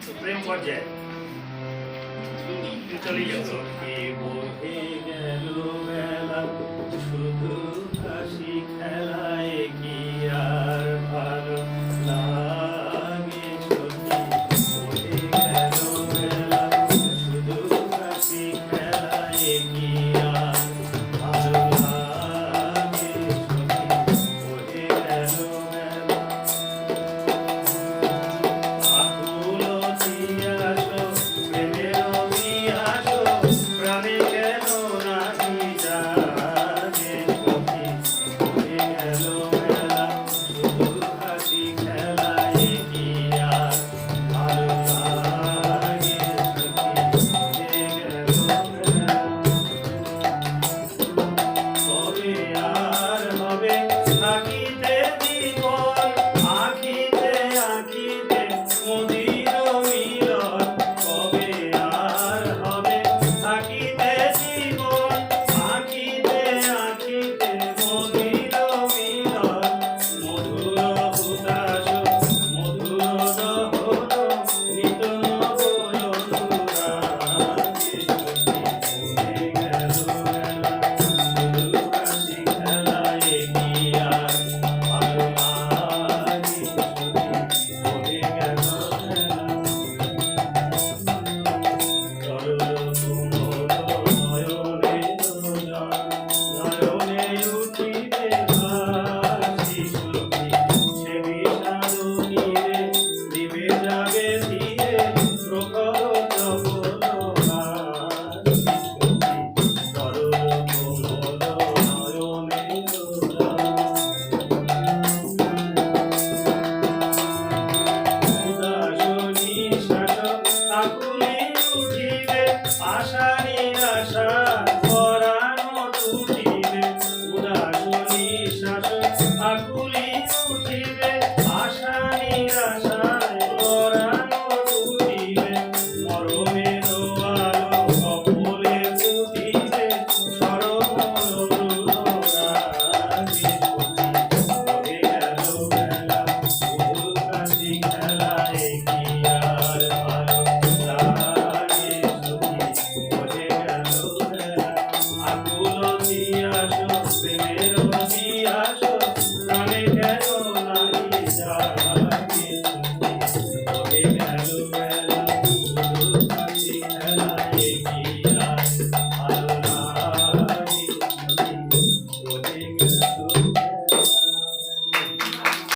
Supreme court જાય ચલી જશો એ બહુ You.